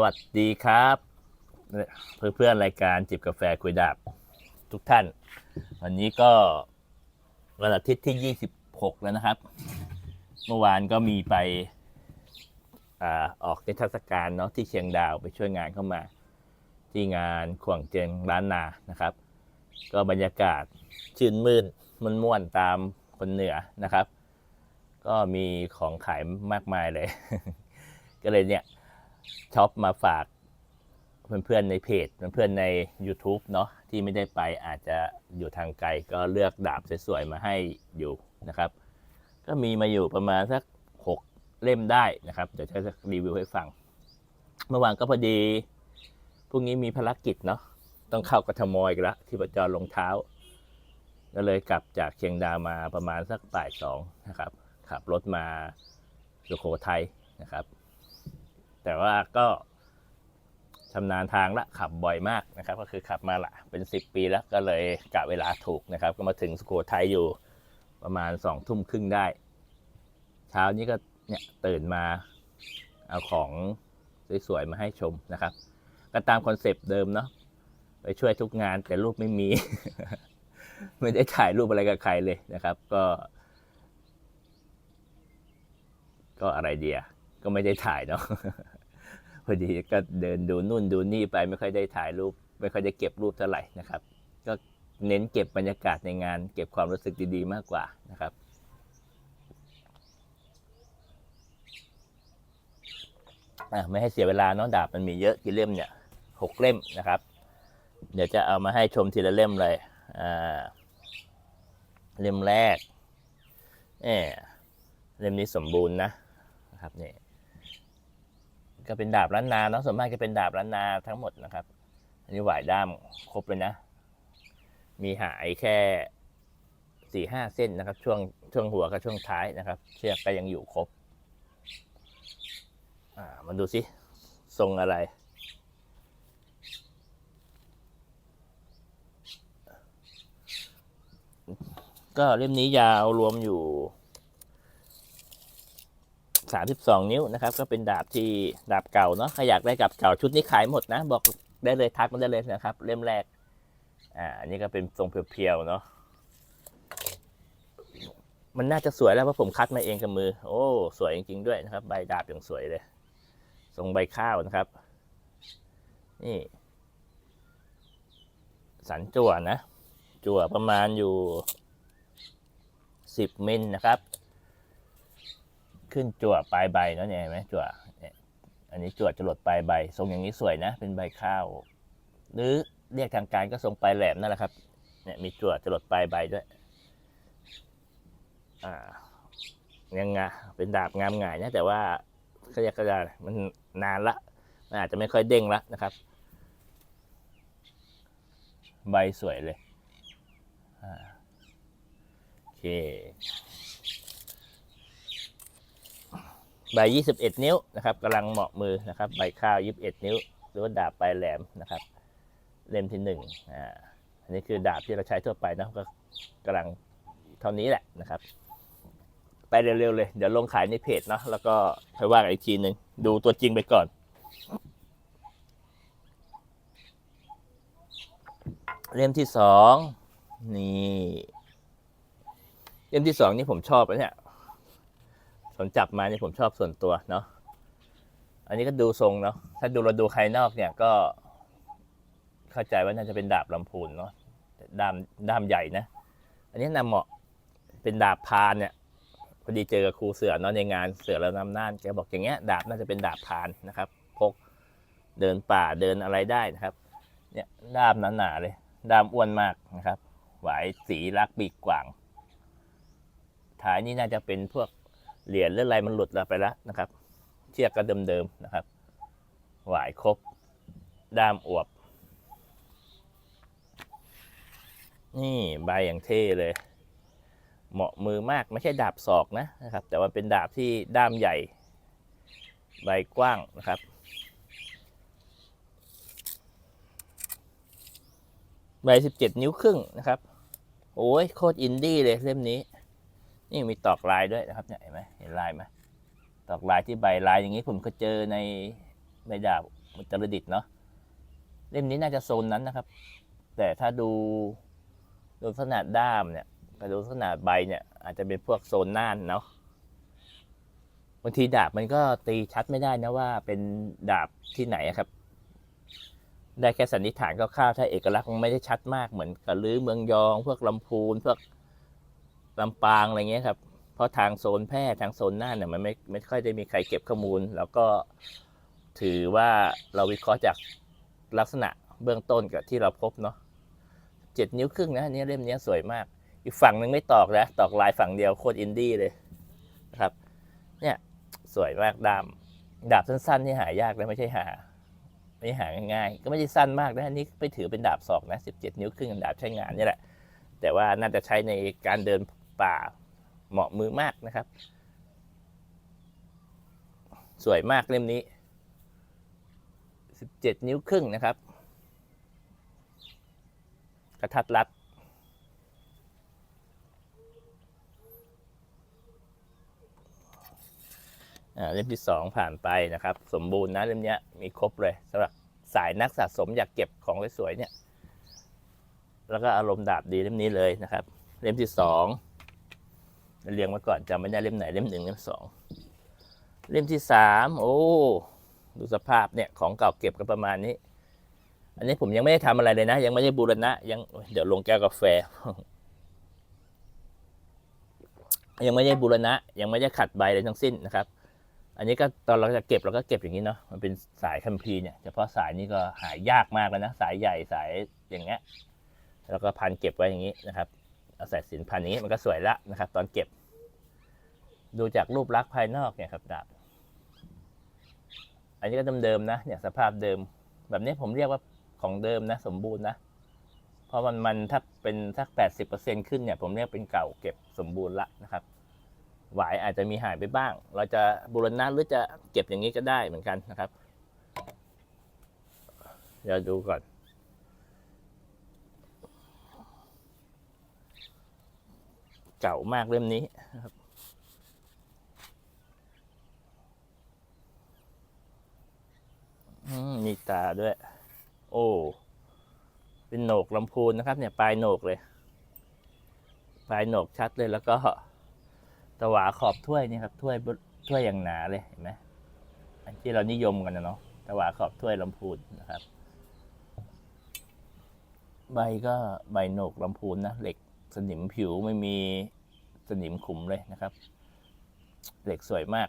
วัสดีครับ เพื่อนๆรายการจิบกาแฟคุยดาบทุกท่าน วันนี้ก็วันอาทิตย์ที่ 26 แล้วนะครับ เมื่อวานก็มีไปอออกนิทรรศการเนาะที่เชียงดาวไปช่วยงานเข้ามา ที่งานขวงเจงร้านนานะครับ ก็บรรยากาศชื่นมื่นมันม่วนตามคนเหนือนะครับ ก็มีของขายมากมายเลย ก็เลยเนี่ย ช็อปมาฝากเพื่อนๆในเพจเพื่อนๆใน YouTube เนาะที่ไม่ได้ไปอาจจะอยู่ทางไกลก็เลือกดาบสวยๆมาให้อยู่นะครับ ก็มีมาอยู่ประมาณสักหกเล่มได้นะครับ เดี๋ยวจะรีวิวให้ฟัง เมื่อวานก็พอดีพรุ่งนี้มีภารกิจเนาะต้องเข้ากทมอีกแล้วที่ประจรลงเท้า ก็เลยกลับจากเชียงดาวมาประมาณสักบ่ายสองนะครับขับรถมาสุโขทัยนะครับ แต่ว่าก็ชำนาญทางละขับบ่อยมากนะครับ ก็คือขับมาละเป็นสิบปีแล้วก็เลยกะเวลาถูกนะครับ ก็มาถึงสุโขทัยอยู่ประมาณสองทุ่มครึ่งได้ เช้านี้ก็เนี่ยตื่นมาเอาของสวยๆมาให้ชมนะครับ ก็ตามคอนเซปต์เดิมเนาะไปช่วยทุกงานแต่รูปไม่มี ไม่ได้ถ่ายรูปอะไรกับใครเลยนะครับ ก็ ก็อะไรเดียก็ไม่ได้ถ่ายเนาะ อดีก็เดินดูนู่นดูนี่ไปไม่ค่อยได้ถ่ายรูป ไม่ค่อยได้เก็บรูปเท่าไหร่นะครับ ก็เน้นเก็บบรรยากาศในงาน เก็บความรู้สึกดีๆ มากกว่านะครับไม่ให้เสียเวลาเนาะดาบมันมีเยอะกี่เล่มเนี่ยหกเล่มนะครับ เดี๋ยวจะเอามาให้ชมทีละเล่มเลยเล่มแรกเอเล่มนี้สมบูรณ์นะนะครับเนี่ย ก็เป็นดาบล้านนาเนาะส่วนมากจะเป็นดาบล้านนาทั้งหมดนะครับ อันนี้หวายด้ามครบเลยนะ มีหายแค่สี่ห้าเส้นนะครับ ช่วงช่วงหัวกับช่วงท้ายนะครับ เชือกก็ยังอยู่ครบ อ่ามาดูสิทรงอะไรก็เล่มนี้ยาวรวมอยู่ 32 นิ้วนะครับ ก็เป็นดาบที่ดาบเก่าเนาะใครอยากได้กับเก่าชุดนี้ขายหมดนะ บอกได้เลยทักมาได้เลยนะครับ เล่มแรก อ่าอันนี้ก็เป็นทรงเพียวๆเนาะมันน่าจะสวยแล้วเพราะผมคัดมาเองกับมือ โอ้ สวยจริงๆด้วยนะครับ ใบดาบอย่างสวยเลยทรงใบข้าวนะครับ นี่ สันจั่วนะ จั่วประมาณอยู่สิบมิลนะครับ ขึ้นจั่วปลายใบเนาะเนี่ยเห็นไหมจั่วเนี่ยอันนี้จั่วจะหลดปลายใบ ทรงอย่างนี้สวยนะ เป็นใบข้าว หรือเรียกทางการก็ทรงปลายแหลมนั่นแหละครับเนี่ยมีจั่วจะหลดปลายใบด้วยอ่ายังไงเป็นดาบงามง่ายนะแต่ว่าเขาเรียกก็ได้มันนานละมันอาจจะไม่ค่อยเด้งละนะครับ ใบสวยเลยโอเค ใบ 21 นิ้วนะครับกำลังเหมาะมือนะครับ ใบข้าว 21 นิ้ว หรือว่าดาบปลายแหลมนะครับ เล่มที่หนึ่งอ่าอันนี้คือดาบที่เราใช้ทั่วไปนะก็กำลังเท่านี้แหละนะครับ ไปเร็วๆเลย เดี๋ยวลงขายในเพจเนาะแล้วก็ค่อยว่ากันอีกทีหนึ่งดูตัวจริงไปก่อน เล่มที่สองนี่เล่มที่สองนี่ผมชอบนะเนี่ย ผมจับมาเนี่ยผมชอบส่วนตัวเนาะอันนี้ก็ดูทรงเนาะถ้าดูเราดูภายนอกเนี่ยก็ เข้าใจว่าน่าจะเป็นดาบลำพูนเนาะด้ามด้ามใหญ่นะ อันนี้นำเหมาะเป็นดาบพานเนี่ยพอดีเจอกับครูเสือเนาะในงานเสือแล้วนำน่านแกบอกอย่างเงี้ยดาบน่าจะเป็นดาบพานนะครับพกเดินป่าเดินอะไรได้นะครับ เนี่ยด้ามหนาๆเลยด้ามอ้วนมากนะครับหวายสีรักปีกกว่างท้ายนี่น่าจะเป็นพวก เหรียญหรืออะไรมันหลุดเราไปแล้วนะครับ เชือกก็เดิมๆนะครับ หวายครบ ด้ามอวบ นี่ใบอย่างเท่เลย เหมาะมือมากไม่ใช่ดาบศอกนะนะครับ แต่ว่าเป็นดาบที่ด้ามใหญ่ ใบกว้างนะครับใบสิบเจ็ดนิ้วครึ่งนะครับ โอ้ยโคตรอินดี้เลยเล่มนี้ นี่มีตอกลายด้วยนะครับเนี่ยเห็นไหมเห็นลายไหมตอกลายที่ใบลายอย่างนี้ผมก็เจอในใบดาบอุตรดิตเนาะเล่มนี้น่าจะโซนนั้นนะครับ แต่ถ้าดูดูขนาดด้ามเนี่ยกับดูขนาดใบเนี่ยอาจจะเป็นพวกโซนน่านเนาะบางทีดาบมันก็ตีชัดไม่ได้นะว่าเป็นดาบที่ไหนครับ ได้แค่สันนิษฐานคร่าวๆถ้าเอกลักษณ์มันไม่ได้ชัดมากเหมือนกระลือเมืองยอง พวกลำพูนพวก ลำปางอะไรเงี้ยครับ เพราะทางโซนแพร่ทางโซนน่านเนี่ยมันไม่ไม่ค่อยได้มีใครเก็บข้อมูล แล้วก็ถือว่าเราวิเคราะห์จากลักษณะเบื้องต้นกับที่เราพบเนาะเจ็ดนิ้วครึ่งนะอันนี้เล่มนี้สวยมาก อีกฝั่งหนึ่งไม่ตอกนะตอกลายฝั่งเดียวโคตรอินดี้เลยนะครับ เนี่ยสวยมากดามดาบสั้นๆนี่หายากนะไม่ใช่หาไม่หาง่ายๆก็ไม่ได้สั้นมากนะอันนี้ไปถือเป็นดาบศอกนะ17 นิ้วครึ่งดาบใช้งานนี่แหละ แต่ว่าน่าจะใช้ในการเดิน ป่าเหมาะมือมากนะครับ สวยมากเล่มนี้ 17 นิ้วครึ่งนะครับ กระทัดรัดเล่มที่สองผ่านไปนะครับ สมบูรณ์นะเล่มนี้มีครบเลยสำหรับสายนักสะสมอยากเก็บของสวยๆเนี่ย แล้วก็อารมณ์ดาบดีเล่มนี้เลยนะครับ เล่มที่สอง เรียงมาก่อนจำไม่ได้เล่มไหนเล่มหนึ่งเล่มสองเล่มที่สามโอ้ดูสภาพเนี่ยของเก่าเก็บกันประมาณนี้ อันนี้ผมยังไม่ได้ทำอะไรเลยนะ ยังไม่ได้บูรณะ ยังเดี๋ยวลงแก้วกาแฟ ยังไม่ได้บูรณะ ยังไม่ได้ขัดใบอะไรทั้งสิ้นนะครับ อันนี้ก็ตอนเราจะเก็บเราก็เก็บอย่างนี้เนาะมันเป็นสายคัมภีร์เนี่ยเฉพาะสายนี้ก็หายากมากแล้วนะสายใหญ่สายอย่างเงี้ยแล้วก็พันเก็บไว้อย่างนี้นะครับ เอาสายสินพันอย่างนี้มันก็สวยละนะครับ ตอนเก็บ ดูจากรูปลักษณ์ภายนอกเนี่ยครับดาบอันนี้ก็เดิมๆนะเนี่ยสภาพเดิม แบบนี้ผมเรียกว่าของเดิมนะ สมบูรณ์นะเพราะมันมันถ้าเป็นสักแปดสิบเปอร์เซ็นขึ้นเนี่ยผมเรียกเป็นเก่าเก็บสมบูรณ์ละนะครับหวายอาจจะมีหายไปบ้าง เราจะบูรณะหรือจะเก็บอย่างนี้ก็ได้เหมือนกันนะครับ เดี๋ยวดูก่อน เก่ามากเล่มนี้นะครับมีตาด้วย โอ้ เป็นโหนกลำพูนนะครับ เนี่ยปลายโหนกเลย ปลายโหนกชัดเลยแล้วก็ตะวาขอบถ้วยนี่ครับถ้วยถ้วยอย่างหนาเลยเห็นไหมอันที่เรานิยมกันนะเนาะตะวาขอบถ้วยลำพูนนะครับ ใบก็ใบโหนกลำพูนนะเหล็ก สนิมผิวไม่มีสนิมขุมเลยนะครับ เหล็กสวยมาก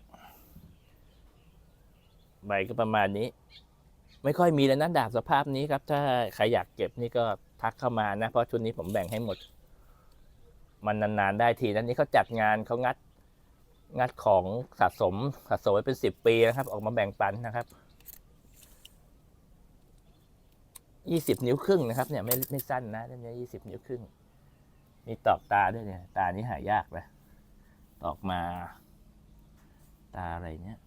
ใบก็ประมาณนี้ ไม่ค่อยมีแล้วนะดาบสภาพนี้ครับ ถ้าใครอยากเก็บนี่ก็ทักเข้ามานะ เพราะชุดนี้ผมแบ่งให้หมด มันนานๆได้ทีนั้นนี่เขาจัดงานเขางัด งัดของสะสมสะสมไว้เป็นสิบปีนะครับ ออกมาแบ่งปันนะครับยี่สิบนิ้วครึ่งนะครับเนี่ยไม่ไม่สั้นนะเล่มนี้ยี่สิบนิ้วครึ่ง มีตอกตาด้วยเนี่ย ตานี้หายากเลยตอกมา ตาอะไรเนี่ย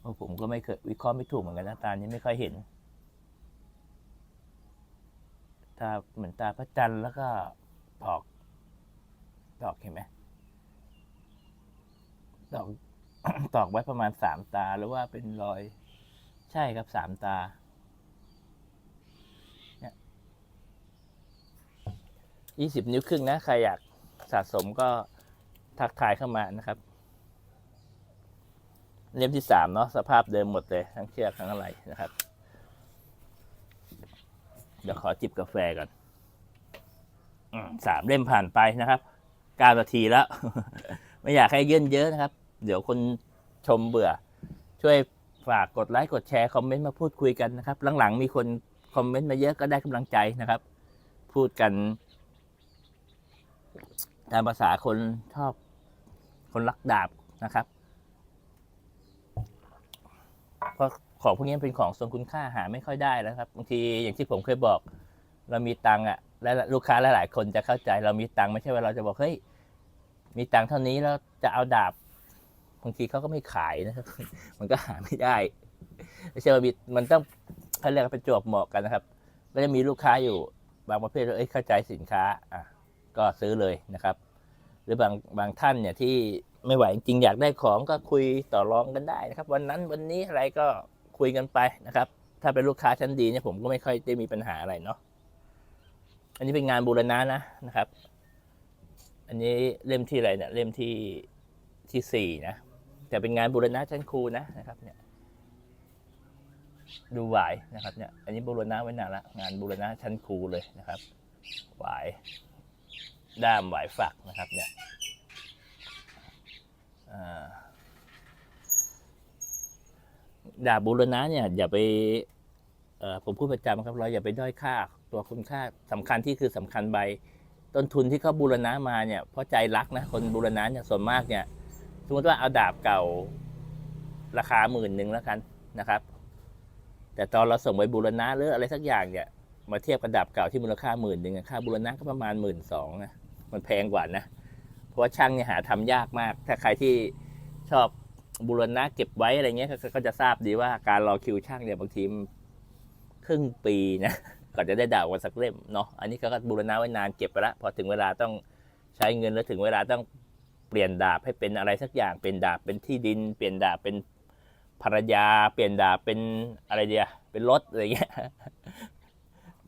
โอ้ผมก็ไม่เคยวิเคราะห์ไม่ถูกเหมือนกันนะตานี้ไม่ค่อยเห็น ตาเหมือนตาพระจันทร์แล้วก็ตอกตอกเห็นไหมตอกตอกไว้ประมาณสามตาหรือว่าเป็นรอย ใช่ครับสามตา 20 นิ้วครึ่งนะ ใครอยากสะสมก็ทักทายเข้ามานะครับ เล่มที่ 3 เนาะสภาพเดิมหมดเลย ทั้งเชือกทั้งอะไรนะครับ เดี๋ยวขอจิบกาแฟก่อนสามเล่มผ่านไปนะครับกาานาทีแล้ว ไม่อยากให้เยื่นเยอะนะครับ เดี๋ยวคนชมเบื่อ ช่วยฝากกดไลค์กดแชร์คอมเมนต์มาพูดคุยกันนะครับ หลังๆ มีคนคอมเมนต์มาเยอะก็ได้กำลังใจนะครับ พูดกัน ตามภาษาคนชอบ คนรักดาบนะครับเพราะของพวกนี้เป็นของทรงคุณค่าหาไม่ค่อยได้แล้วครับบางทีอย่างที่ผมเคยบอก เรามีตังค์อะ และลูกค้าหลายๆคนจะเข้าใจ เรามีตังค์ไม่ใช่ว่าเราจะบอกเฮ้ยมีตังค์เท่านี้แล้วจะเอาดาบบางทีเขาก็ไม่ขายนะครับ มันก็หาไม่ได้ไม่ใช่ว่ามีมันต้องเขาเรียกว่าประจวบเหมาะกันนะครับ ก็จะมีลูกค้าอยู่บางประเภทเอ้ยเข้าใจสินค้าอะ ก็ซื้อเลยนะครับ หรือบางบางท่านเนี่ยที่ไม่ไหวจริงอยากได้ของก็คุยต่อรองกันได้นะครับ วันนั้นวันนี้อะไรก็คุยกันไปนะครับ ถ้าเป็นลูกค้าชั้นดีเนี่ยผมก็ไม่ค่อยได้มีปัญหาอะไรเนาะอันนี้เป็นงานบูรณะนะนะครับ อันนี้เล่มที่อะไรเนี่ยเล่มที่ที่สี่นะแต่เป็นงานบูรณะชั้นครูนะนะครับ เนี่ย ดูหวายนะครับ เนี่ย อันนี้บูรณะไว้นานละงานบูรณะชั้นครูเลยนะครับหวาย ด้ามหวายฝักนะครับเนี่ยดาบบูรณะเนี่ยอย่าไปผมพูดประจำครับเราอย่าไปด้อยค่าตัวคุณค่าสำคัญที่คือสำคัญใบต้นทุนที่เขาบูรณะมาเนี่ยเพราะใจรักนะคนบูรณะเนี่ยส่วนมากเนี่ยสมมติว่าเอาดาบเก่าราคาหมื่นหนึ่งแล้วกันนะครับ แต่ตอนเราส่งไปบูรณะหรืออะไรสักอย่างเนี่ยมาเทียบกับดาบเก่าที่มูลค่าหมื่นหนึ่งค่าบูรณะก็ประมาณหมื่นสองนะ มันแพงกว่านะ เพราะว่าช่างเนี่ยหาทำยากมาก ถ้าใครที่ชอบบูรณะเก็บไว้อะไรเงี้ยก็ก็จะทราบดีว่าการรอคิวช่างเนี่ยบางทีครึ่งปีนะก่อนจะได้ดาบวันสักเล่มเนาะอันนี้ก็บูรณะไว้นานเก็บไปละพอถึงเวลาต้องใช้เงินแล้วถึงเวลาต้องเปลี่ยนดาบให้เป็นอะไรสักอย่างเป็นดาบเป็นที่ดิน เปลี่ยนดาบเป็นภรรยา เปลี่ยนดาบเป็นอะไรเดียเป็นรถอะไรเงี้ย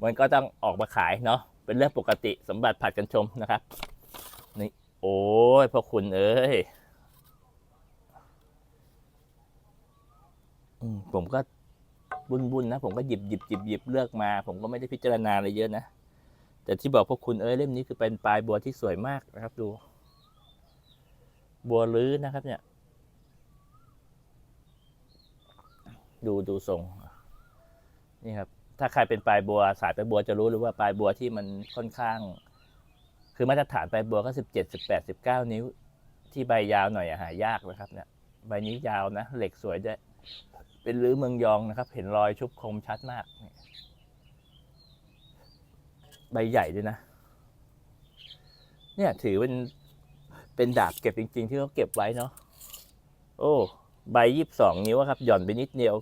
มันก็ต้องออกมาขายเนาะ เป็นเรื่องปกติสมบัติผัดกันชมนะครับ นี่ โอ้ยพ่อคุณเอ้ยผมก็บุญบุญนะ ผมก็หยิบหยิบหยิบหยิบเลือกมา ผมก็ไม่ได้พิจารณาอะไรเยอะนะ แต่ที่บอกพวกคุณเอ้ยเล่มนี้คือเป็นปลายบัวที่สวยมากนะครับ ดู บัวลื้อนะครับ เนี่ย ดูดูทรง นี่ครับ ถ้าใครเป็นปลายบัวสายปลายบัวจะรู้เลยว่าปลายบัวที่มันค่อนข้าง คือมาตรฐานปลายบัวก็สิบเจ็ดสิบแปดสิบเก้านิ้ว ที่ใบยาวหน่อยหายากนะครับเนี่ยใบนี้ยาวนะเหล็กสวยด้วยเป็นรื้อเมืองยองนะครับ เห็นรอยชุบคมชัดมากใบใหญ่ด้วยนะ เนี่ยถือเป็นเป็นดาบเก็บจริง ๆ ที่เขาเก็บไว้เนาะโอ้ ใบยี่สิบสองนิ้วครับ หย่อนไปนิดเดียว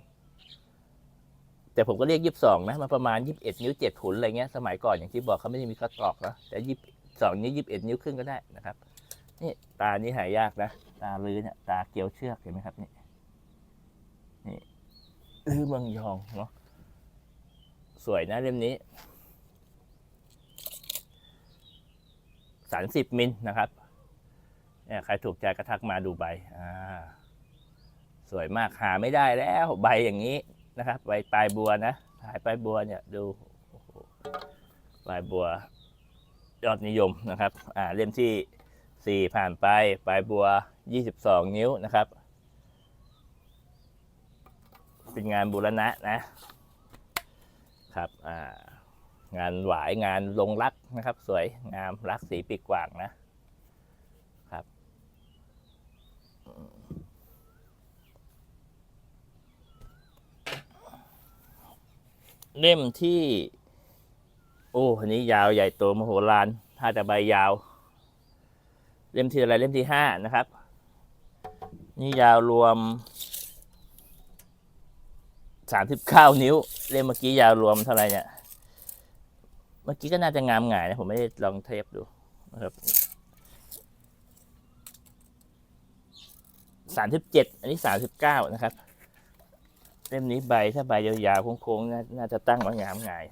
แต่ผมก็เรียกยี่สิบสองนะมันประมาณยี่สิบเอ็ดนิ้วเจ็ดหุนอะไรเงี้ยสมัยก่อนอย่างที่บอกเขาไม่ได้มีคัดกรอกนะแต่ยี่สองนิ้วยี่สิบเอ็ดนิ้วครึ่งก็ได้นะครับนี่ตานี้หายากนะ ตาลื้อเนี่ยตาเกลียวเชือกเห็นไหมครับนี่นี่ลื้อเมืองยองเนาะสวยนะเล่มนี้สามสิบมิลนะครับเนี่ยใครถูกใจกระทักมาดูใบอ่าสวยมากหาไม่ได้แล้วใบอย่างนี้ นะครับใบปลายบัวนะถ่ายปลายบัวเนี่ยดูปลายบัวยอดนิยมนะครับอ่าเล่มที่สี่ผ่านไปปลายบัว 22 นิ้วนะครับ เป็นงานบูรณะนะครับอ่างานหวายงานลงรักนะครับ สวยงามรักสีปีกกว่างนะครับ เล่มที่ โอ้อันนี้ยาวใหญ่โตมโหฬารถ้าแต่ใบยาว เล่มที่อะไรเล่มที่ห้านะครับ นี่ยาวรวมสามสิบเก้านิ้ว เล่มเมื่อกี้ยาวรวมเท่าไหร่เนี่ยเมื่อกี้ก็น่าจะงามหงายนะผมไม่ได้ลองเทปดูนะครับสามสิบเจ็ดอันนี้สามสิบเก้านะครับ ล่มนี้ใบถ้าใบยาวๆโค้งๆน่าจะตั้งว่างามหงาย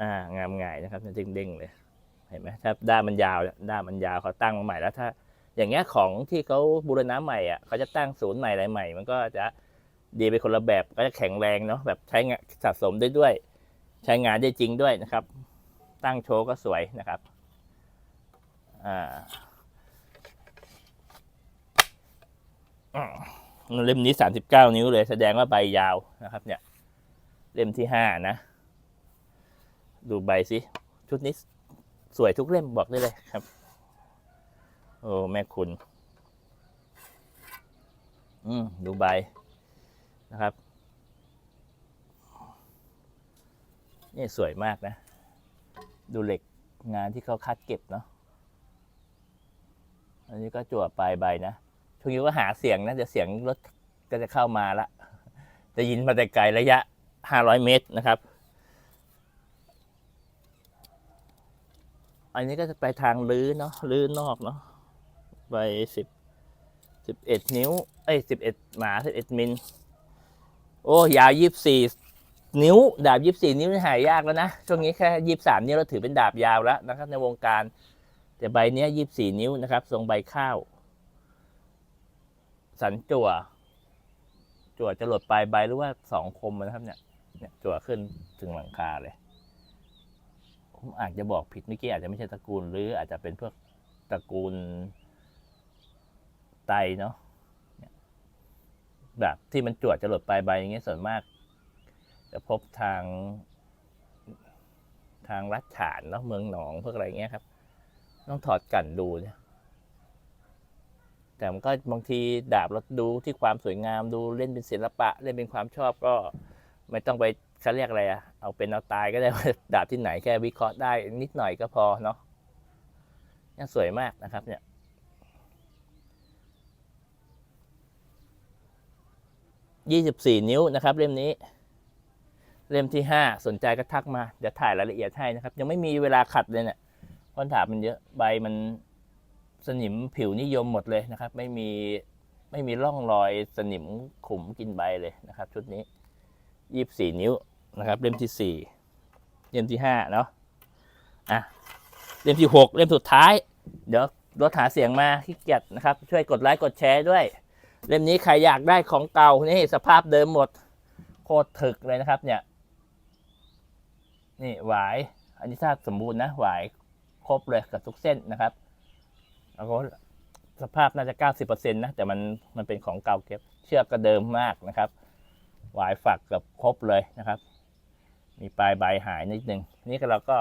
อ่างามหงายนะครับเด้งๆเลยเห็นไหมถ้าด้ามมันยาวด้ามมันยาวเขาตั้งมาใหม่แล้วถ้า อย่างเงี้ยของที่เขาบูรณะใหม่อะเขาจะตั้งศูนย์ใหม่อะไรใหม่ มันก็จะดีไปคนละแบบก็จะแข็งแรงเนาะแบบใช้งานสะสมได้ด้วย ใช้งานได้จริงด้วยนะครับ ตั้งโชว์ก็สวยนะครับอ่า เล่มนี้สามสิบเก้านิ้วเลย แสดงว่าใบยาวนะครับ เนี่ย เล่มที่ห้านะ ดูใบสิ ชุดนี้สวยทุกเล่มบอกได้เลยครับ โอ้ แม่คุณ อืม ดูใบนะครับ นี่สวยมากนะ ดูเหล็กงานที่เขาคัดเก็บเนาะ อันนี้ก็จั่วปลายใบนะ ช่วงนี้ก็หาเสียงนะเดี๋ยวเสียงรถก็จะเข้ามาละจะยินมาแต่ไกลระยะ 500 เมตรนะครับ อันนี้ก็จะไปทางลื้อเนาะลื้อนอกเนาะใบสิบสิบเอ็ดนิ้ว เอ้ยสิบเอ็ดหมาสิบเอ็ดมิลโอ้ยาวยี่สิบสี่นิ้ว ดาบยี่สิบสี่นิ้วหายากแล้วนะ ช่วงนี้แค่ยี่สามนิ้วเราถือเป็นดาบยาวแล้วนะครับ ในวงการ แต่ใบเนี้ยยี่สี่นิ้วนะครับ ทรงใบข้าว สันจั่ว จั่วจะหลดปลายใบหรือว่าสองคมนะครับเนี่ย เนี่ยจั่วขึ้นถึงหลังคาเลย ผมอาจจะบอกผิดเมื่อกี้อาจจะไม่ใช่ตระกูล หรืออาจจะเป็นพวกตระกูลไตเนาะนแบบที่มันจวดจะหลดปลายใบอย่างเงี้ยส่วนมาก จะพบทาง ทางรัดฉานเนาะเมืองหนองพวกอะไรเงี้ยครับ ต้องถอดกันดูเนี่ย แต่มันก็บางทีดาบเราดูที่ความสวยงามดูเล่นเป็นศิลปะ เล่นเป็นความชอบก็ไม่ต้องไปเขาเรียกอะไรอะเอาเป็นเอาตายก็ได้ว่าดาบที่ไหนแค่วิเคราะห์ได้นิดหน่อยก็พอเนาะนี่สวยมากนะครับเนี่ยยี่สิบสี่นิ้วนะครับเล่มนี้ เล่มที่ห้าสนใจก็ทักมา เดี๋ยวถ่ายรายละเอียดให้นะครับ ยังไม่มีเวลาขัดเลยเนี่ยเพราะถามมันเยอะใบมัน สนิมผิวนิยมหมดเลยนะครับ ไม่มีไม่มีร่องรอยสนิมขุมกินใบเลยนะครับ ชุดนี้ยี่สี่นิ้วนะครับ เล่มที่สี่เล่มที่ห้าเนาะอะเล่มที่หกเล่มสุดท้าย เดี๋ยวรถหาเสียงมาขี้เกียจนะครับ ช่วยกดไลค์กดแชร์ด้วย เล่มนี้ใครอยากได้ของเก่านี่สภาพเดิมหมด โคตรถึกเลยนะครับ เนี่ย นี่หวายอันนี้ถ้าสมบูรณ์นะหวายครบเลยกับทุกเส้นนะครับ แล้วก็สภาพน่าจะเก้าสิบเปอร์เซ็นต์นะ แต่มันมันเป็นของเก่าเก็บ เชือกก็เดิมมากนะครับ หวายฝักกับครบเลยนะครับ มีปลายใบหายนิดนึง นี่ก็เราก็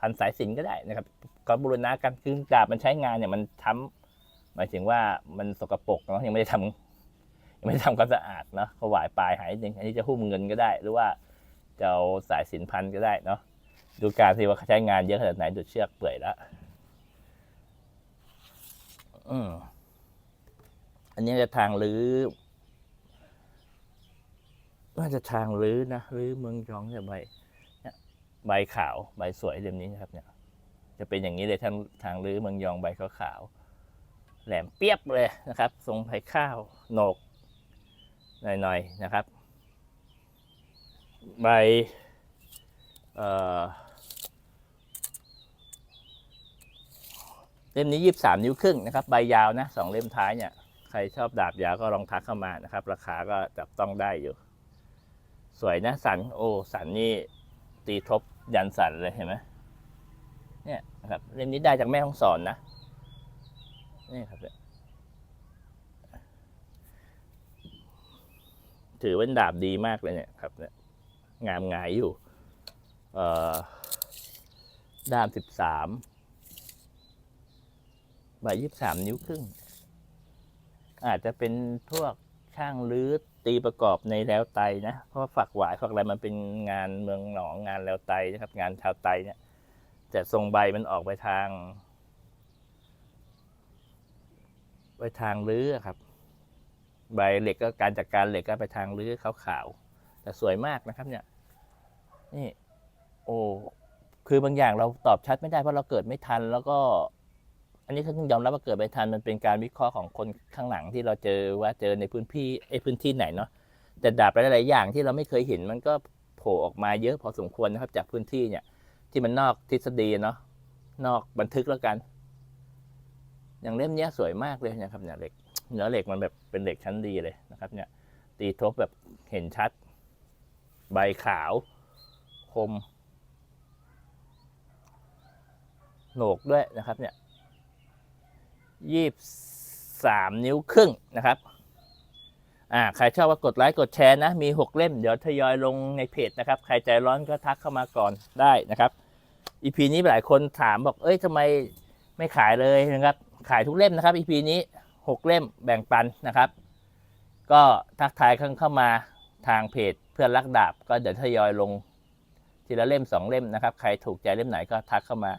พันสายสินก็ได้นะครับก็บูรณะกันคือดาบมันใช้งานเนี่ยมันช้ำหมายถึงว่ามันสกปรกเนาะยังไม่ได้ทำยังไม่ได้ทำความสะอาดเนาะก็หวายปลายหายนิดนึง อันนี้จะหุ้มเงินก็ได้ หรือว่าจะเอาสายสินพันก็ได้เนาะดูการสิว่าเขาใช้งานเยอะขนาดไหนดูดเชือกเปื่อยแล้ว อืมอันนี้จะทางรื้อน่าจะทางรื้อนะรื้อเมืองยองเนี่ยใบเนี่ยใบขาวใบสวยเล่มนี้นะครับ เนี่ย จะเป็นอย่างนี้เลยทางทางรื้อเมืองยองใบขาวขาวๆแหลมเปียบเลยนะครับ ทรงไผ่ข้าวโหนกหน่อยๆนะครับ ใบเอ่อ เล่มนี้ยี่สามนิ้วครึ่งนะครับ ใบยาวนะสองเล่มท้ายเนี่ย ใครชอบดาบยาวก็ลองทักเข้ามานะครับ ราคาก็จับต้องได้อยู่ สวยนะสันโอสันนี่ตีทบยันสันเลยเห็นไหมเนี่ยนะครับเล่มนี้ได้จากแม่ห้องสอนนะนี่ครับเนี่ยถือเป็นดาบดีมากเลยเนี่ยครับเนี่ยงามงายอยู่ เอ่อด้ามสิบสาม ใบยี่สิบสามนิ้วครึ่ง อาจจะเป็นพวกช่างรื้อตีประกอบในแล้วไตนะ เพราะฝักหวายฝักอะไรมันเป็นงานเมืองหนองงานแล้วไตนะครับ งานชาวไตเนี่ยแต่ทรงใบมันออกไปทาง ไปทางรื้อครับ ใบเหล็กก็การจัดการเหล็กก็ไปทางรื้อขาวๆแต่สวยมากนะครับ เนี่ย นี่ โอ้คือบางอย่างเราตอบชัดไม่ได้เพราะเราเกิดไม่ทันแล้วก็ นนี้ก็ต้องยอมรับว่าเกิดไม่ทันมันเป็นการวิเคราะห์ของคนข้างหลังที่เราเจอว่าเจอในพื้นที่ไอ้พื้นที่ไหนเนาะแต่ดาบหลายๆอย่างที่เราไม่เคยเห็นมันก็โผล่ออกมาเยอะพอสมควรนะครับ จากพื้นที่เนี่ยที่มันนอกทฤษฎีเนาะนอกบันทึกแล้วกัน อย่างเล่มนี้สวยมากเลยนะครับเนี่ยเหล็กเนื้อเหล็กมันแบบเป็นเหล็กชั้นดีเลยนะครับ เนี่ย ตีทบแบบเห็นชัด ใบขาวคมโหนกด้วยนะครับเนี่ย ยี่สามนิ้วครึ่งนะครับ อ่า ใครชอบก็กดไลค์กดแชร์นะ มีหกเล่ม เดี๋ยวทยอยลงในเพจนะครับ ใครใจร้อนก็ทักเข้ามาก่อนได้นะครับ อีพีนี้หลายคนถามบอก เอ้ยทำไมไม่ขายเลยนะครับ ขายทุกเล่มนะครับอีพีนี้หกเล่มแบ่งปันนะครับ ก็ทักทายเข้าเข้ามาทางเพจเพื่อนรักดาบ ก็เดี๋ยวทยอยลงทีละเล่มสองเล่มนะครับ ใครถูกใจเล่มไหนก็ทักเข้ามา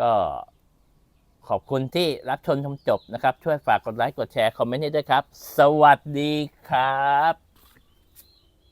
ก็ ขอบคุณที่รับชมชมจบนะครับ ช่วยฝากกดไลค์ กดแชร์ คอมเมนต์ให้ด้วยครับ สวัสดีครับ